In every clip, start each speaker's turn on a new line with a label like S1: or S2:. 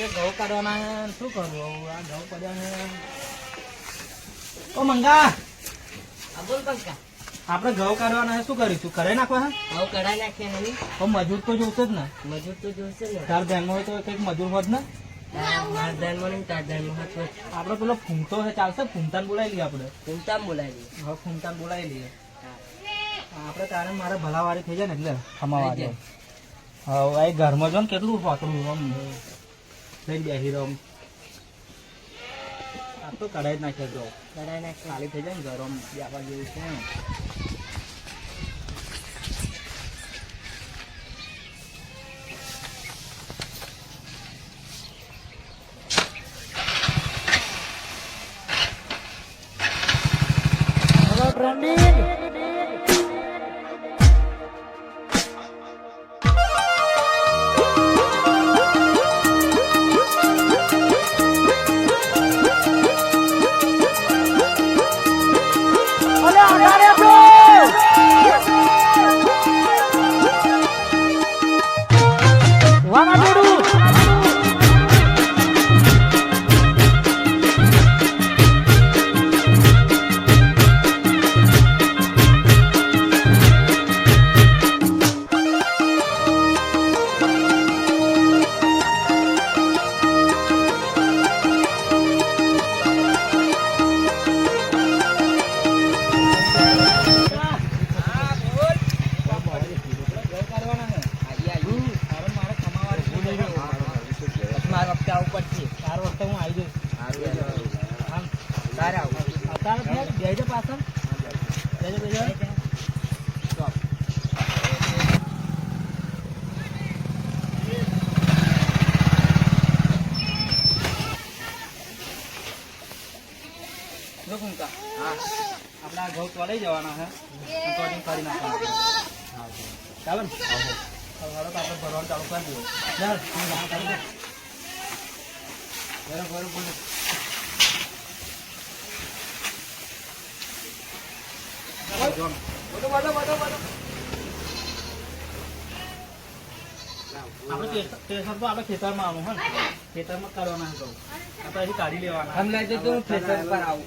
S1: આજે ઘઉં કાઢવાના શું કરવું આ ઘઉં પડ્યા ઓ મંગા.
S2: આ બોલ પંકા
S1: આપણે ઘઉં કાઢવાના શું કરીશું? કરે નાખવા
S2: કઢાઈ નહીં
S1: તો મજૂર તો જોશે જ ને.
S2: મજૂર તો જોશે ને.
S1: તાર ધ્યાનમાં હોય તો કંઈક મજૂર હોત ને? આપડે પેલો ફૂમતો છે ચાલશે? ફૂમતાન બોલાવી લઈએ આપણે.
S2: ફૂમતાન બોલાવી
S1: હવે ફૂમતાન બોલાવી લઈએ. આપણે તારે મારે ભલાવાળી થઈ જાય ને એટલે ખમાવાળી હવે આ ઘરમાં જો ને કેટલું ફાકડું આમ જાય હીરો. આ તો કઢાઈ જ નાખે જો
S2: કઢાઈ નાખ્યા.
S1: ખાલી થઈ જાય ને ગરમ વ્યાપાર જેવું છે આપણા જવાના છે અને કરી નાખવાનું. ચાલો ને. હવે હાલો તો આપણે ભરવાનું ચાલુ કરી દઈએ ચાલ તું રાહ કરી દે. બરોબર બરોબર. જો. આપણે ખેતરમાં આવવાનું હોય ને. ખેતરમાં કાઢવાના છે ઘઉં આપણે કાઢી લેવાના.
S2: હમણાં તો તું ફેશન પર આવું.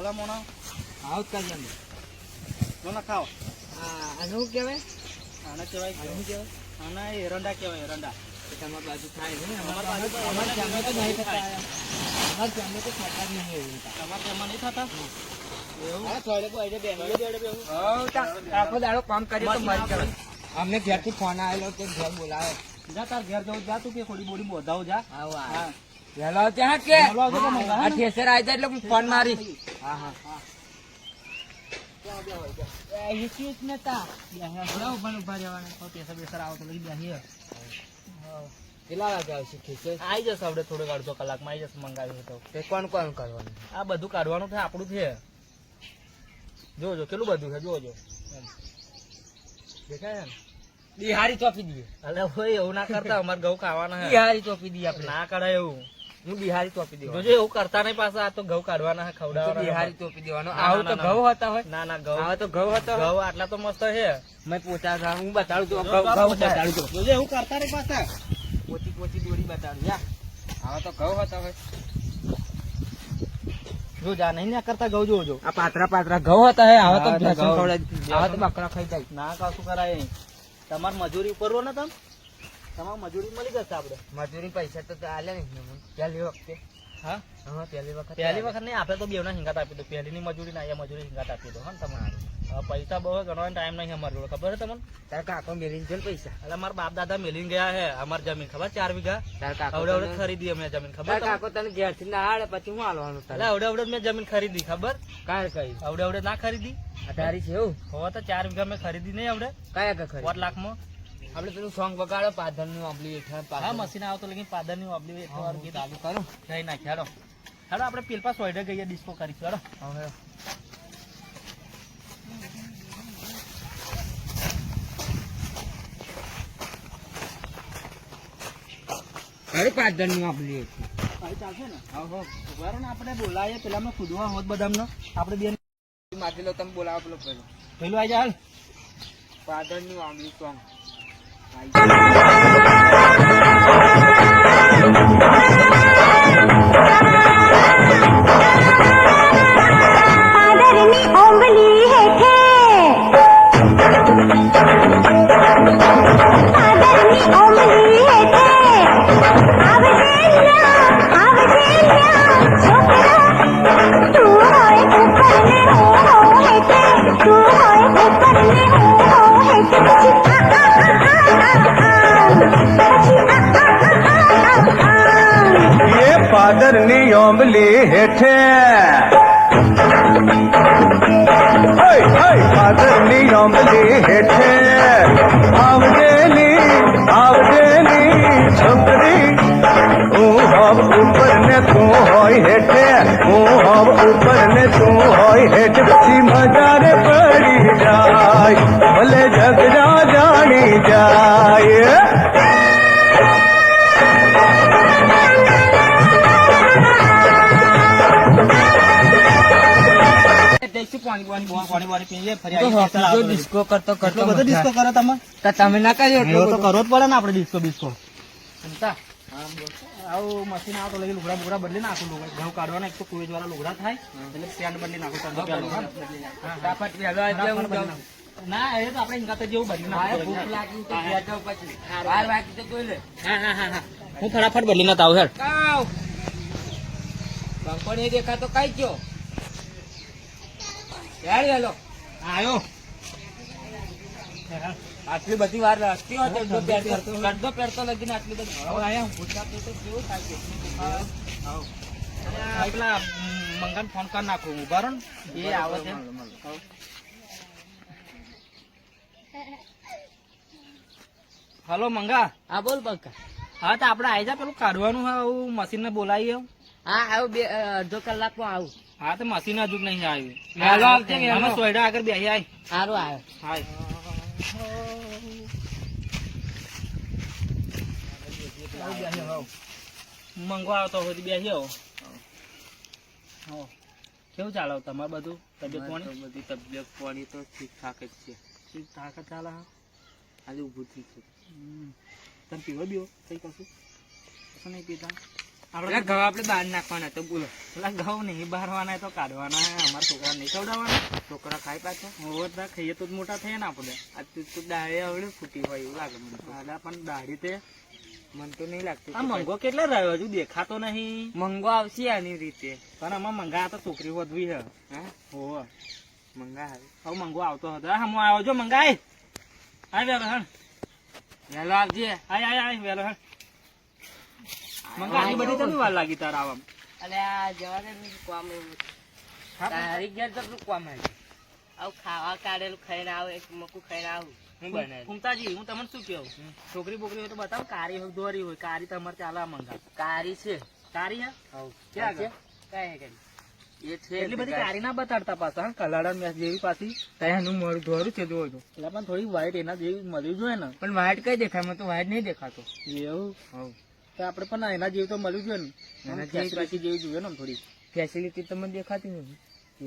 S1: બોલા મોણા.
S2: આવું જ અમે
S1: મોણા ખાઓ.
S2: આને શું કહેવાય?
S1: આને કહેવાય
S2: આનું કહેવાય?
S1: આના એરંડા કહેવાય એરંડા
S2: એ તમારી બાજુ થાય નહીં
S1: અમારી બાજુ-
S2: અમારે ગામે તો નહીં થતા. અમારે તો થતા જ નહીં એવું
S1: તમારે તેમાં નહીં થતા
S2: આખો દાડો કામ કરીએ તો મરી જવાય. અમને ઘેરથી ફોન આવેલો કે ઘેર બોલાવે.
S1: જા તાર ઘેર જવું જા તું કે થોડી બોડી બોધાવ જા. હા.
S2: વહેલો ત્યાં કે આ ઠેસર આવી જાય એટલે હું ફોન મારી હા હા
S1: આપણે છે. જોજો કેટલું બધું છે જોજો. દેખાય ને?
S2: બિહારી ચોપી દઈએ.
S1: અલે હોય એવું ના કરતા અમારે ઘઉં ખાવાના
S2: બિહારી ચોપી દઈએ આપણે.
S1: ના કરાય એવું.
S2: હું બિહારી ચોપી દેવાનો.
S1: જોજો એવું કરતા નહીં પાછા આ તો ઘઉં કાઢવાના ખવડાવવાના
S2: બિહારી
S1: છે.
S2: દેવાનો. આવું તો ઘઉં હતા હોય.
S1: ના ના ઘઉં.
S2: આવા તો ઘઉં હતા
S1: ઘઉં આટલા તો મસ્ત છે.
S2: મેં પોચા હું બતાડું ઘઉં
S1: તો
S2: ઘઉં બતાડું
S1: જોજો એવું કરતા નહીં પાછા.
S2: પોચી પોચી દોરી બતાડું યા. આવા તો ઘઉં હતા હોય.
S1: જો જા નહીં ના કરતા ઘઉં જોજો.
S2: આ પાતરા પાતરા ઘઉં હતા હે આવા તો
S1: હા, તો
S2: ભેંસો
S1: ઘઉં.
S2: ખવડાવી. આવા તો બકરા ખાઈ જાય.
S1: ના કશું કરાય? તમારે મજૂરી ઉપર ને તમે? તમારે મજૂરી મળી જશે આપણે
S2: મજૂરી પૈસા તો આલ્યા નહીં. પહેલી વખતે.
S1: હા?
S2: હા પહેલી વખત
S1: પહેલી વખત નહીં આપણે તો બેવના હિંગાત આપી દો. પહેલીની મજૂરી ના અહીંયા મજૂરી હિંગાત આપી દો હા તમારે. પૈસા બહુ ગણવાનો ટાઈમ નહીં અમારે ખબર છે તમને?
S2: તારા કાકો મેલીને છે પૈસા.
S1: એટલે મારા બાપ દાદા મેલીને ગયા છે અમારી જમીન ખબર? ચાર વીઘા. અવડે અવડે ખરીદી અમે જમીન ખબર?
S2: કાકો તને ઘેરથી ના આડે પછી હું હાલવાનું
S1: એટલે અવડે અવડે મેં જમીન ખરીદી ખબર?
S2: કાંઈ કઈ
S1: અવડે અવડે ના ખરીદી.
S2: અઢારી છે એવું?
S1: હવે તો ચાર વીઘા મેં ખરીદી નહીં અવડે.
S2: કયા કા ખરી
S1: લાખ લાખમાં.
S2: આપણે પેલું સોંગ વગાડો પાધનનું હેઠળ
S1: હા મશીન આવતો લેકિન પાદરનું એટલું વાર ગીત
S2: ચાલુ કરો.
S1: જઈ નાખ્યા હેડો હેડો આપણે પેલપા સોઈડે ગઈએ ડિસ્કો કરીશું હેડો
S2: હવે. અરે પાધનનું આપલી હેઠળ
S1: ચાલશે ને? હા હો. ઊભા આપણે બોલાવીએ પેલા કૂદવા હોત બધામનો. આપણે બેન
S2: માથી લો તમે બોલાવો પેલો પેલો
S1: પેલું આવી જાય હાલ.
S2: પાધનનું સોંગ
S3: પાદરની
S2: પાણી પાણી
S1: ફરી
S2: તો
S1: આવીએ.
S2: હોકી જો ડિસ્કો કરતો કરતો
S1: બધો ડિસ્કો કરો તમે?
S2: તો તમે ના કર્યો
S1: તો કરવો જ પડે ને આપણે ડિસ્કો બિસ્કો. આવું મશીન આવે તો લગી લુગડા બુગડા બદલી નાખું લુગડા ઘઉં કાઢવાના એક તો કુવેજ વાળા લુગડા થાય એટલે સ્ટેન્ડ બદલી નાખું. ના એ તો આપણે હિંગાતે જેવું બદલી નાખું.
S2: ભૂખ લાગી તો ઘેર પછી. બાર વાગી તો કોઈ લે.
S1: હા હા હા હા. હું ફટાફટ બદલી ના તાવ હેડ.
S2: કાવ. બંકો નહીં દેખાતો કઈ ગયો? આટલી બધી વાર લાગતી હોય તો અડધો પહેરતો લગી ને લગીને આટલી બધી
S1: હવે આયા હું.
S2: ભૂખ તો કેવું થાય
S1: પેલા મંગાન ફોન કરી નાખું. ઊભા રહો એ આવે છે. હલો મંગા.
S2: હા બોલ બંકા
S1: હા તો આપણે આવી જા. પેલું કાઢવાનું હા હું મશીન ને બોલાવી
S2: હા આવું બે અડધો કલાકમાં આવું.
S1: હા તો મશીન હજુ નહીં આવ્યું.
S2: હાલો આવજે.
S1: અમે સોયડા આગળ બેસી આય.
S2: સારું આવ્યો
S1: હાય. મંગવા આવતો હોય તો બેસી આવો. કેવું ચાલે તમારે બધું? તબિયત પાણી?
S2: બધી તબિયત પાણી તો ઠીક ઠાક જ છે.
S1: ઠીક ઠાક જ ચાલે હા.
S2: આજે ઊભું થઈ છે.
S1: તમે પીવો બીવો? કઈ કશું? કશું નહીં પીતા?
S2: આપણે ઘઉં આપણે બહાર નાખવાના તો બોલો.
S1: પેલા ઘઉં નહીં બહારવાના તો કાઢવાના હે. અમારા છોકરા નહીં ખવડાવવાના.
S2: છોકરા ખાઈ પાછા.
S1: હોવત તો ખાઈએ તો જ મોટા થયા ને આપણે.
S2: આ તું તો દાળી આવડે ફૂટી હોય એવું લાગે મને
S1: દાદા પણ દાઢી તે
S2: મને તો નહીં લાગતું.
S1: આ મંગો કેટલા રહ્યો? હજુ દેખાતો નહીં.
S2: મંગો આવશે આની રીતે.
S1: પણ આમાં મંગા તો છોકરી વધવી છે
S2: હા?
S1: હો.
S2: મંગા આવે.
S1: હવે મંગો આવતો હતો. હા હું આવ્યો જો મંગાય. હા વેલો હણ.
S2: વહેલો આવજે.
S1: આય આય આય વેલો હણ. મંગા આટલી બધી તને વાર લાગી તાર આવવામાં
S2: અલે આ જવા દે ને કોમ તારી ઘેર તો કોમ આવી આવ ખાવા કાઢેલું ખાઈને આવ એક મકુ ખાઈને આવ. હું બને
S1: ફૂમતાજી હું તમને શું કહું? છોકરી બોકરી હોય તો બતાવ કારી હોય દોરી હોય કારી તમારે ચાલે મંગા.
S2: કારી છે.
S1: કારી હે?
S2: હવ.
S1: ક્યાં
S2: છે?
S1: આગળ?
S2: હે કઈ
S1: એટલી બધી કારી ના બતાડતા પાછા હા કલાડા મેચ જેવી પાછી
S2: ત્યાંનું મોડું ધોરું છે જોવો
S1: એટલે પણ થોડી વાઈટ એના જેવી મળવી જોઈએ ને.
S2: પણ વાઈટ કઈ દેખાય? મને તો વાઈટ નહીં દેખાતો.
S1: એવું?
S2: હવ.
S1: તો આપણે પણ એના જેવું તો મળવું જોઈએ ને.
S2: એના જેવી
S1: જેવી જોઈએ ને થોડી
S2: ફેસિલિટી તો મને દેખાતી નથી.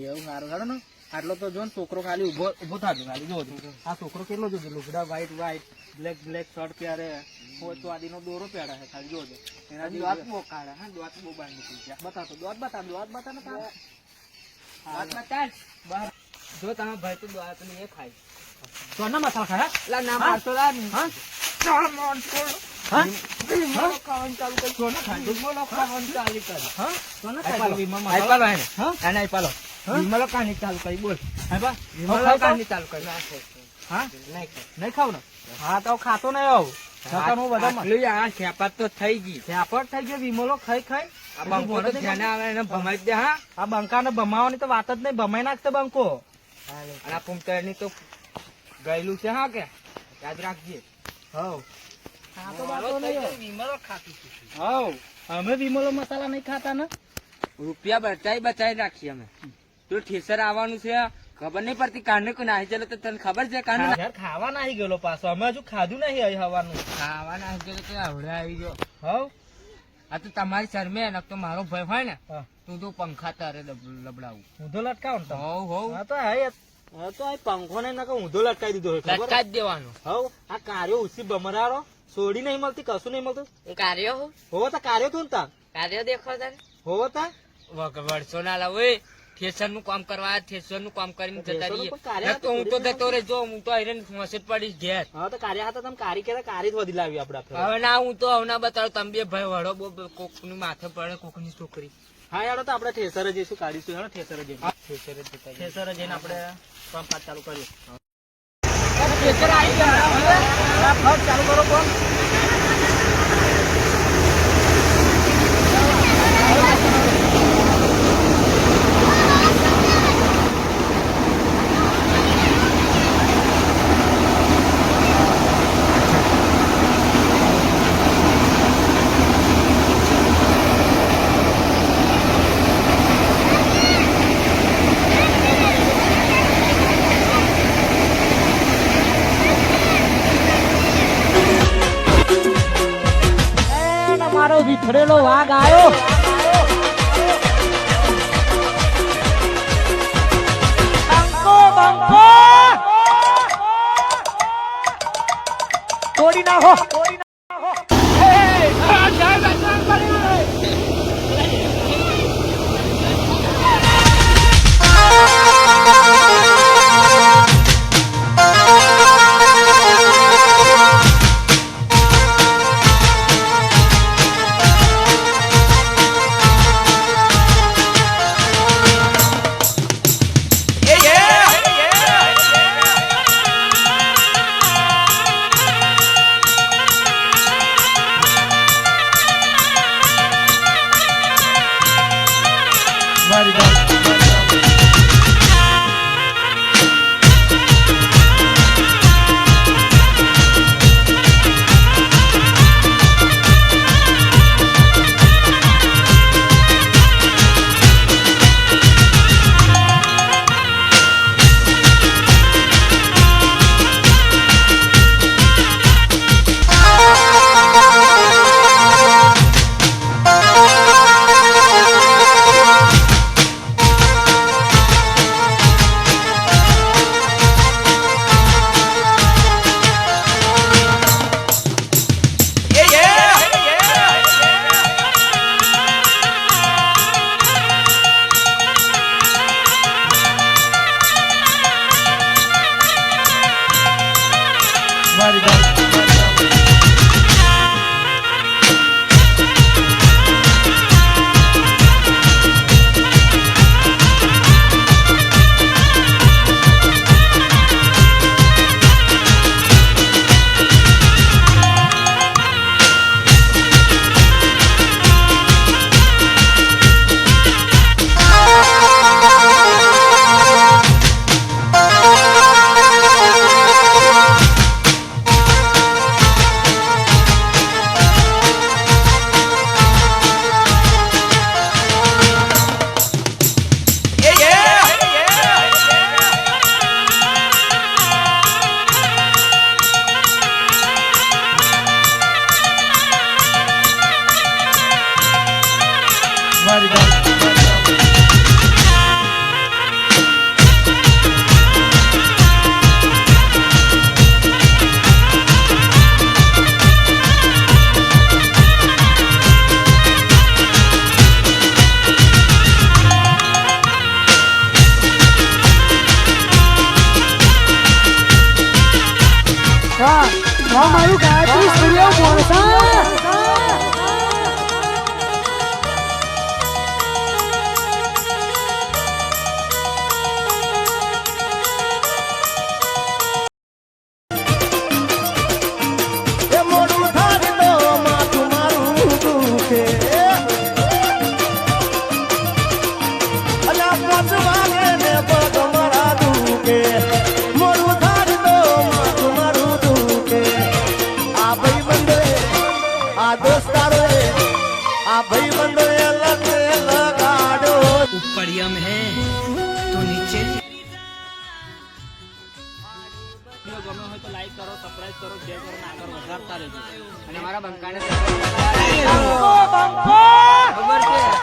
S1: એવું સારું સારું ને? આટલો તો જો ને છોકરો ખાલી ઊભો ઊભો થતો ખાલી જો આ છોકરો કેટલો જોજો લુગડા white white black black shirt પહેરે. તો દોરો પહેરે છે ખાલી જોજો એના
S2: દોત બહુ કાઢે હા દોત બહુ બહાર નીકળી ગયા
S1: બતાતો દોત બતા દોત બતા ને કાઢે
S2: દોત
S1: બહાર.
S2: જો તમે ભાઈ તો દોત ને એ ખાય.
S1: ના મસાલા ખાય
S2: લા ના? મારતો લા.
S1: હા?
S2: મોન છોડ
S1: હા તો? ને ખાતો નહીં આવું હું
S2: ખેપાત થઈ ગઈ
S1: થઈ ગયો વિમલો ખાઈ ખાઈ
S2: આ બંકો તો ધ્યાને આવે એને ભમાઈ દે હા
S1: આ બંકાને ભમાવાની તો વાત જ નહીં ભમાઈ નાખતો બંકો
S2: અને આ પુમતરની તો ગયેલું છે હા કે યાદ રાખજે
S1: હવ અમે વિમલો મસાલા નહીં ખાતા ને?
S2: રૂપિયા બચાઈ બચાઈ રાખીએ અમે. તો ઠેસર આવવાનું છે ખબર નહીં પડતી કાને નાહી તો તને ખબર છે કાને
S1: યાર ખાવા નાહી ગયેલો પાછો. અમે હજુ ખાધું નહીં અહીં હવાનું.
S2: ખાવા નાહી તો આવડે આવી ગયો.
S1: હવ
S2: આ તો તમારી શરમે ને તો મારો ભય હોય ને તું તો પંખા તારે લબડાવું.
S1: ઊંધો લટકાવ ને તમે.
S2: હોવ હોવ
S1: હા તો હા તો આ પંખો ને ઊંધો લટકાવી દીધો લટકાવી દેવાનો
S2: લટકા દેવાનું.
S1: હવ આ કાર્યો ઉછી બમરારો. સોડી નહીં મળતી કશું નહીં મળતું?
S2: હું કાર્યો હું.
S1: હોવો તો કાર્યો તું તા? તાર
S2: કાર્યો દેખો તારે.
S1: હોવો તા
S2: વર્ષો ના લાવો થેસરનું કામ કરવા થેસરનું કામ કરીને જતા રહીએ. તો હું તો જતો રહેજો હું તો આયરન મસેજ પડીશ ઘેર.
S1: હા તો કાર્ય હતા તમે કારી કેતા કારી જ વધી લાવી આપડે.
S2: હવે ના હું તો હવે ના બતાવું તમે બે ભાઈ વડો બો કોકનું માથે પડે કોકની છોકરી.
S1: હા યાર તો આપણે ઠેસર જ જઈશું કાઢીશું હેડો ઠેસર જ જઈશું
S2: થેસર જ
S1: જ જઈને આપણે કામ પાછ ચાલુ કરીએ.
S2: થેસર આવી ગયા હવે.
S1: ફટાફટ ચાલુ કરો કોણ મારો વિથડેલો વાઘ આવ્યો તોડી કરો શેર કરો આગળ વધારતા રહેજો.
S2: અને મારા બંકાને
S1: ખબર છે?